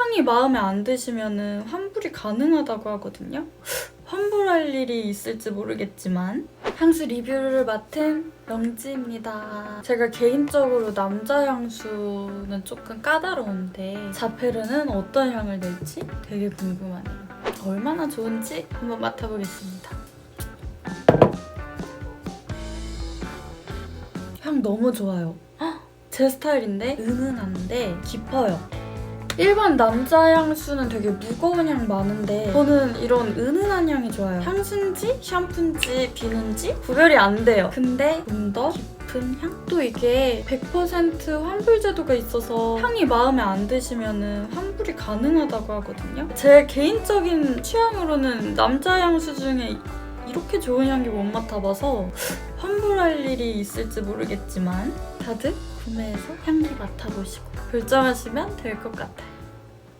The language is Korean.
향이 마음에 안 드시면 환불이 가능하다고 하거든요. 환불할 일이 있을지 모르겠지만 향수 리뷰를 맡은 영지입니다. 제가 개인적으로 남자 향수는 조금 까다로운데 자페르는 어떤 향을 낼지 되게 궁금하네요. 얼마나 좋은지 한번 맡아보겠습니다. 향 너무 좋아요. 헉, 제 스타일인데 은은한데 깊어요. 일반 남자 향수는 되게 무거운 향 많은데 저는 이런 은은한 향이 좋아요. 향수인지 샴푸인지 비누인지 구별이 안 돼요. 근데 좀 더 깊은 향? 또 이게 100% 환불 제도가 있어서 향이 마음에 안 드시면 환불이 가능하다고 하거든요. 제 개인적인 취향으로는 남자 향수 중에 이렇게 좋은 향기 못 맡아봐서 환불할 일이 있을지 모르겠지만 다들 구매해서 향기 맡아보시고 결정하시면 될 것 같아요.